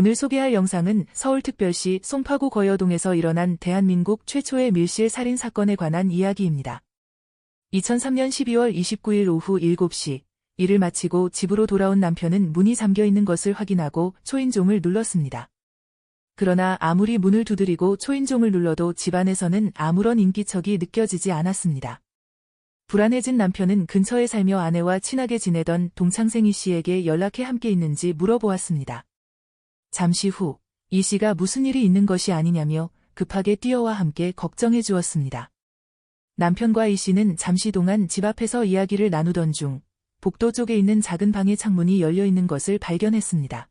오늘 소개할 영상은 서울특별시 송파구 거여동에서 일어난 대한민국 최초의 밀실 살인 사건에 관한 이야기입니다. 2003년 12월 29일 오후 7시 일을 마치고 집으로 돌아온 남편은 문이 잠겨 있는 것을 확인하고 초인종을 눌렀습니다. 그러나 아무리 문을 두드리고 초인종을 눌러도 집안에서는 아무런 인기척이 느껴지지 않았습니다. 불안해진 남편은 근처에 살며 아내와 친하게 지내던 동창생 이 씨에게 연락해 함께 있는지 물어보았습니다. 잠시 후 이 씨가 무슨 일이 있는 것이 아니냐며 급하게 뛰어와 함께 걱정해 주었습니다. 남편과 이 씨는 잠시 동안 집 앞에서 이야기를 나누던 중 복도 쪽에 있는 작은 방의 창문이 열려 있는 것을 발견했습니다.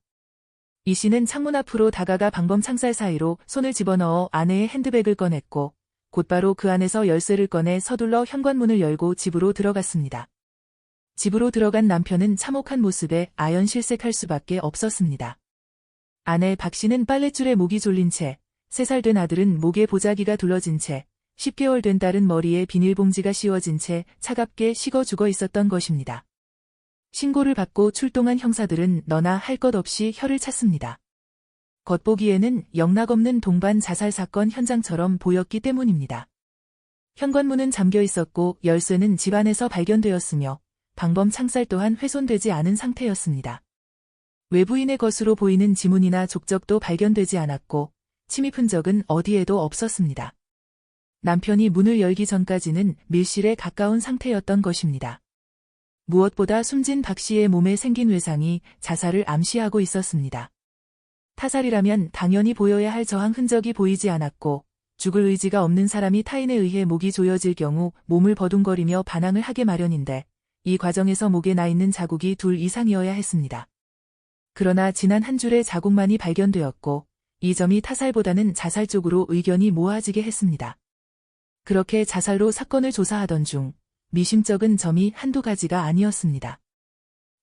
이 씨는 창문 앞으로 다가가 방범 창살 사이로 손을 집어넣어 아내의 핸드백을 꺼냈고 곧바로 그 안에서 열쇠를 꺼내 서둘러 현관문을 열고 집으로 들어갔습니다. 집으로 들어간 남편은 참혹한 모습에 아연실색할 수밖에 없었습니다. 아내 박 씨는 빨랫줄에 목이 졸린 채, 3살 된 아들은 목에 보자기가 둘러진 채, 10개월 된 딸은 머리에 비닐봉지가 씌워진 채 차갑게 식어 죽어 있었던 것입니다. 신고를 받고 출동한 형사들은 너나 할 것 없이 혀를 찼습니다. 겉보기에는 영락없는 동반 자살 사건 현장처럼 보였기 때문입니다. 현관문은 잠겨 있었고 열쇠는 집 안에서 발견되었으며 방범 창살 또한 훼손되지 않은 상태였습니다. 외부인의 것으로 보이는 지문이나 족적도 발견되지 않았고 침입 흔적은 어디에도 없었습니다. 남편이 문을 열기 전까지는 밀실에 가까운 상태였던 것입니다. 무엇보다 숨진 박 씨의 몸에 생긴 외상이 자살을 암시하고 있었습니다. 타살이라면 당연히 보여야 할 저항 흔적이 보이지 않았고 죽을 의지가 없는 사람이 타인에 의해 목이 조여질 경우 몸을 버둥거리며 반항을 하게 마련인데 이 과정에서 목에 나 있는 자국이 둘 이상이어야 했습니다. 그러나 지난 한 줄의 자국만이 발견되었고 이 점이 타살보다는 자살 쪽으로 의견이 모아지게 했습니다. 그렇게 자살로 사건을 조사하던 중 미심쩍은 점이 한두 가지가 아니었습니다.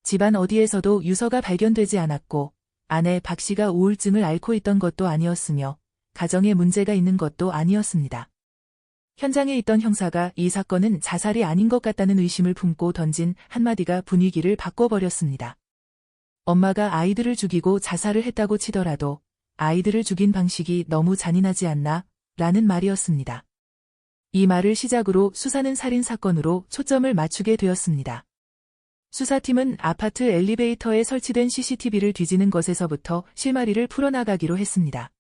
집안 어디에서도 유서가 발견되지 않았고 아내 박 씨가 우울증을 앓고 있던 것도 아니었으며 가정에 문제가 있는 것도 아니었습니다. 현장에 있던 형사가 이 사건은 자살이 아닌 것 같다는 의심을 품고 던진 한마디가 분위기를 바꿔버렸습니다. 엄마가 아이들을 죽이고 자살을 했다고 치더라도 아이들을 죽인 방식이 너무 잔인하지 않나? 라는 말이었습니다. 이 말을 시작으로 수사는 살인 사건으로 초점을 맞추게 되었습니다. 수사팀은 아파트 엘리베이터에 설치된 CCTV를 뒤지는 것에서부터 실마리를 풀어나가기로 했습니다.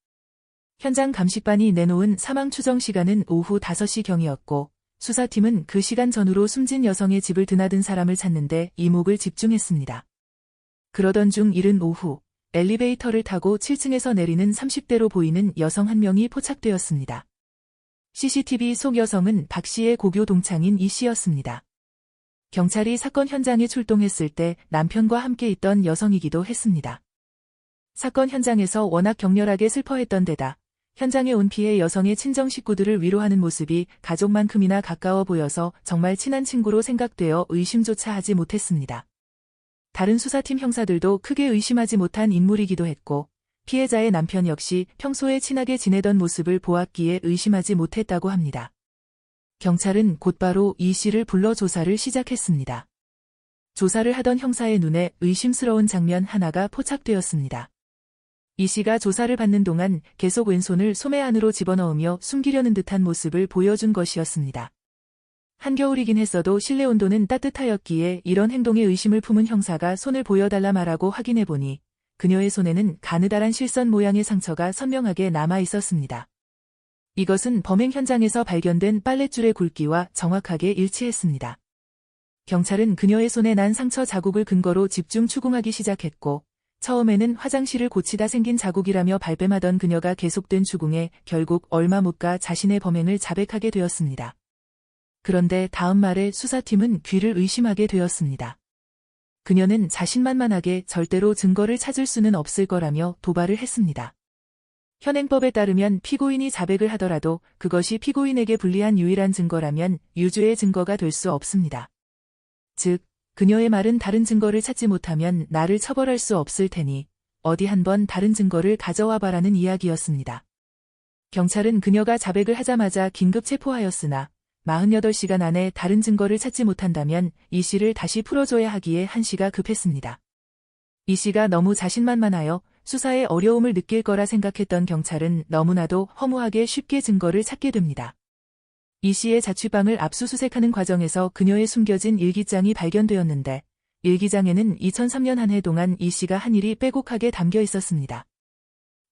현장 감식반이 내놓은 사망 추정 시간은 오후 5시경이었고 수사팀은 그 시간 전후로 숨진 여성의 집을 드나든 사람을 찾는데 이목을 집중했습니다. 그러던 중 이른 오후 엘리베이터를 타고 7층에서 내리는 30대로 보이는 여성 한 명이 포착되었습니다. CCTV 속 여성은 박 씨의 고교 동창인 이 씨였습니다. 경찰이 사건 현장에 출동했을 때 남편과 함께 있던 여성이기도 했습니다. 사건 현장에서 워낙 격렬하게 슬퍼했던 데다 현장에 온 피해 여성의 친정 식구들을 위로하는 모습이 가족만큼이나 가까워 보여서 정말 친한 친구로 생각되어 의심조차 하지 못했습니다. 다른 수사팀 형사들도 크게 의심하지 못한 인물이기도 했고 피해자의 남편 역시 평소에 친하게 지내던 모습을 보았기에 의심하지 못했다고 합니다. 경찰은 곧바로 이 씨를 불러 조사를 시작했습니다. 조사를 하던 형사의 눈에 의심스러운 장면 하나가 포착되었습니다. 이 씨가 조사를 받는 동안 계속 왼손을 소매 안으로 집어넣으며 숨기려는 듯한 모습을 보여준 것이었습니다. 한겨울이긴 했어도 실내 온도는 따뜻하였기에 이런 행동에 의심을 품은 형사가 손을 보여달라 말하고 확인해보니 그녀의 손에는 가느다란 실선 모양의 상처가 선명하게 남아 있었습니다. 이것은 범행 현장에서 발견된 빨랫줄의 굵기와 정확하게 일치했습니다. 경찰은 그녀의 손에 난 상처 자국을 근거로 집중 추궁하기 시작했고 처음에는 화장실을 고치다 생긴 자국이라며 발뺌하던 그녀가 계속된 추궁에 결국 얼마 못 가 자신의 범행을 자백하게 되었습니다. 그런데 다음 말에 수사팀은 귀를 의심하게 되었습니다. 그녀는 자신만만하게 절대로 증거를 찾을 수는 없을 거라며 도발을 했습니다. 현행법에 따르면 피고인이 자백을 하더라도 그것이 피고인에게 불리한 유일한 증거라면 유죄의 증거가 될 수 없습니다. 즉, 그녀의 말은 다른 증거를 찾지 못하면 나를 처벌할 수 없을 테니 어디 한번 다른 증거를 가져와 봐라는 이야기였습니다. 경찰은 그녀가 자백을 하자마자 긴급 체포하였으나 48시간 안에 다른 증거를 찾지 못한다면 이 씨를 다시 풀어줘야 하기에 한시가 급했습니다. 이 씨가 너무 자신만만하여 수사에 어려움을 느낄 거라 생각했던 경찰은 너무나도 허무하게 쉽게 증거를 찾게 됩니다. 이 씨의 자취방을 압수수색하는 과정에서 그녀의 숨겨진 일기장이 발견되었는데 일기장에는 2003년 한 해 동안 이 씨가 한 일이 빼곡하게 담겨 있었습니다.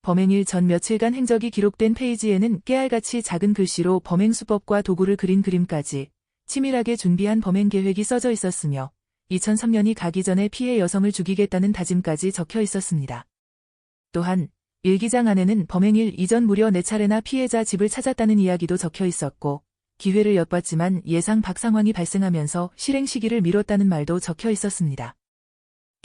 범행일 전 며칠간 행적이 기록된 페이지에는 깨알같이 작은 글씨로 범행 수법과 도구를 그린 그림까지 치밀하게 준비한 범행 계획이 써져 있었으며 2003년이 가기 전에 피해 여성을 죽이겠다는 다짐까지 적혀 있었습니다. 또한 일기장 안에는 범행일 이전 무려 4차례나 피해자 집을 찾았다는 이야기도 적혀 있었고 기회를 엿봤지만 예상 밖 상황이 발생하면서 실행 시기를 미뤘다는 말도 적혀 있었습니다.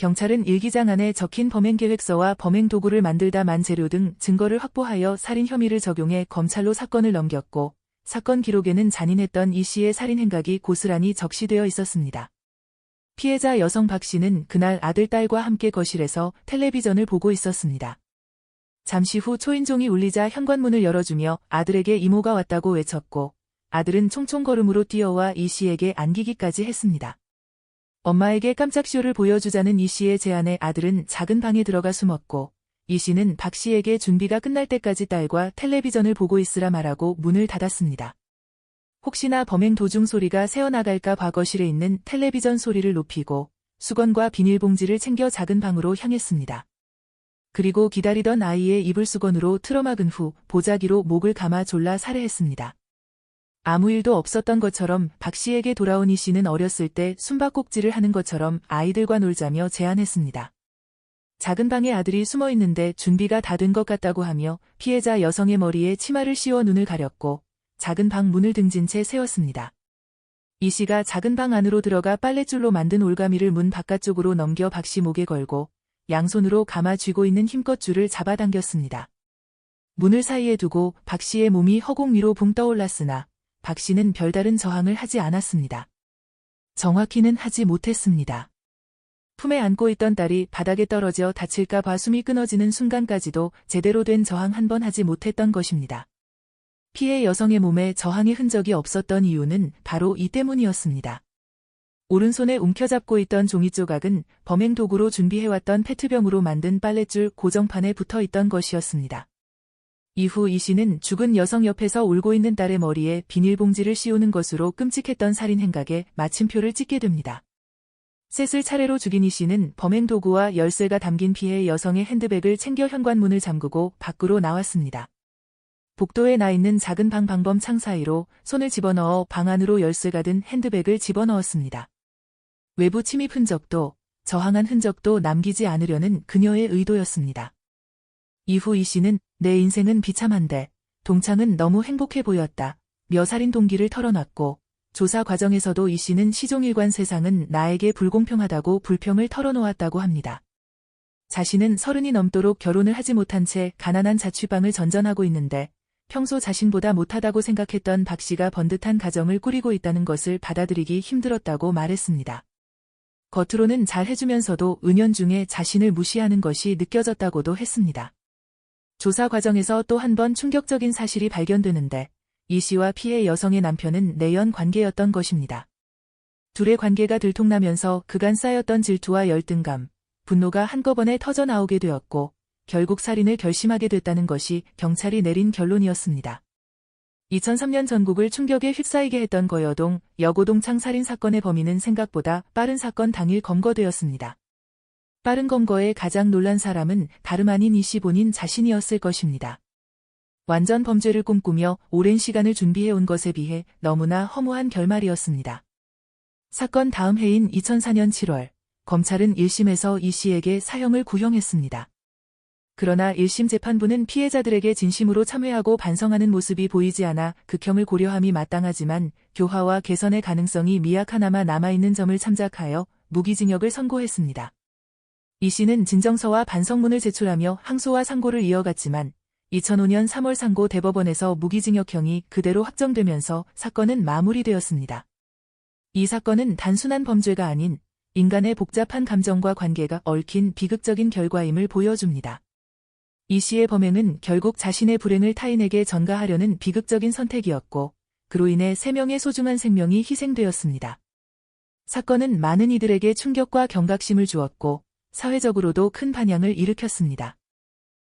경찰은 일기장 안에 적힌 범행 계획서와 범행 도구를 만들다 만 재료 등 증거를 확보하여 살인 혐의를 적용해 검찰로 사건을 넘겼고 사건 기록에는 잔인했던 이 씨의 살인 행각이 고스란히 적시되어 있었습니다. 피해자 여성 박 씨는 그날 아들 딸과 함께 거실에서 텔레비전을 보고 있었습니다. 잠시 후 초인종이 울리자 현관문을 열어주며 아들에게 이모가 왔다고 외쳤고 아들은 총총걸음으로 뛰어와 이 씨에게 안기기까지 했습니다. 엄마에게 깜짝 쇼를 보여주자는 이 씨의 제안에 아들은 작은 방에 들어가 숨었고 이 씨는 박 씨에게 준비가 끝날 때까지 딸과 텔레비전을 보고 있으라 말하고 문을 닫았습니다. 혹시나 범행 도중 소리가 새어나갈까 과거실에 있는 텔레비전 소리를 높이고 수건과 비닐봉지를 챙겨 작은 방으로 향했습니다. 그리고 기다리던 아이의 이불 수건으로 틀어막은 후 보자기로 목을 감아 졸라 살해했습니다. 아무 일도 없었던 것처럼 박 씨에게 돌아온 이 씨는 어렸을 때 숨바꼭질을 하는 것처럼 아이들과 놀자며 제안했습니다. 작은 방에 아들이 숨어 있는데 준비가 다 된 것 같다고 하며 피해자 여성의 머리에 치마를 씌워 눈을 가렸고 작은 방 문을 등진 채 세웠습니다. 이 씨가 작은 방 안으로 들어가 빨랫줄로 만든 올가미를 문 바깥쪽으로 넘겨 박 씨 목에 걸고 양손으로 감아 쥐고 있는 힘껏 줄을 잡아당겼습니다. 문을 사이에 두고 박 씨의 몸이 허공 위로 붕 떠올랐으나 박 씨는 별다른 저항을 하지 않았습니다. 정확히는 하지 못했습니다. 품에 안고 있던 딸이 바닥에 떨어져 다칠까 봐 숨이 끊어지는 순간까지도 제대로 된 저항 한 번 하지 못했던 것입니다. 피해 여성의 몸에 저항의 흔적이 없었던 이유는 바로 이 때문이었습니다. 오른손에 움켜잡고 있던 종이 조각은 범행 도구로 준비해왔던 페트병으로 만든 빨랫줄 고정판에 붙어 있던 것이었습니다. 이후 이 씨는 죽은 여성 옆에서 울고 있는 딸의 머리에 비닐봉지를 씌우는 것으로 끔찍했던 살인 행각에 마침표를 찍게 됩니다. 셋을 차례로 죽인 이 씨는 범행 도구와 열쇠가 담긴 피해 여성의 핸드백을 챙겨 현관문을 잠그고 밖으로 나왔습니다. 복도에 나 있는 작은 방 방범 창 사이로 손을 집어넣어 방 안으로 열쇠가 든 핸드백을 집어넣었습니다. 외부 침입 흔적도 저항한 흔적도 남기지 않으려는 그녀의 의도였습니다. 이후 이 씨는 내 인생은 비참한데 동창은 너무 행복해 보였다. 묘살인 동기를 털어놨고 조사 과정에서도 이 씨는 시종일관 세상은 나에게 불공평하다고 불평을 털어놓았다고 합니다. 자신은 서른이 넘도록 결혼을 하지 못한 채 가난한 자취방을 전전하고 있는데 평소 자신보다 못하다고 생각했던 박 씨가 번듯한 가정을 꾸리고 있다는 것을 받아들이기 힘들었다고 말했습니다. 겉으로는 잘 해주면서도 은연중에 자신을 무시하는 것이 느껴졌다고도 했습니다. 조사 과정에서 또 한 번 충격적인 사실이 발견되는데 이 씨와 피해 여성의 남편은 내연 관계였던 것입니다. 둘의 관계가 들통나면서 그간 쌓였던 질투와 열등감, 분노가 한꺼번에 터져 나오게 되었고 결국 살인을 결심하게 됐다는 것이 경찰이 내린 결론이었습니다. 2003년 전국을 충격에 휩싸이게 했던 거여동 여고동창 살인 사건의 범인은 생각보다 빠른 사건 당일 검거되었습니다. 빠른 검거에 가장 놀란 사람은 다름 아닌 이씨 본인 자신이었을 것입니다. 완전 범죄를 꿈꾸며 오랜 시간을 준비해온 것에 비해 너무나 허무한 결말이었습니다. 사건 다음 해인 2004년 7월, 검찰은 1심에서 이 씨에게 사형을 구형했습니다. 그러나 1심 재판부는 피해자들에게 진심으로 참회하고 반성하는 모습이 보이지 않아 극형을 고려함이 마땅하지만 교화와 개선의 가능성이 미약하나마 남아있는 점을 참작하여 무기징역을 선고했습니다. 이 씨는 진정서와 반성문을 제출하며 항소와 상고를 이어갔지만 2005년 3월 상고 대법원에서 무기징역형이 그대로 확정되면서 사건은 마무리되었습니다. 이 사건은 단순한 범죄가 아닌 인간의 복잡한 감정과 관계가 얽힌 비극적인 결과임을 보여줍니다. 이 씨의 범행은 결국 자신의 불행을 타인에게 전가하려는 비극적인 선택이었고 그로 인해 3명의 소중한 생명이 희생되었습니다. 사건은 많은 이들에게 충격과 경각심을 주었고 사회적으로도 큰 반향을 일으켰습니다.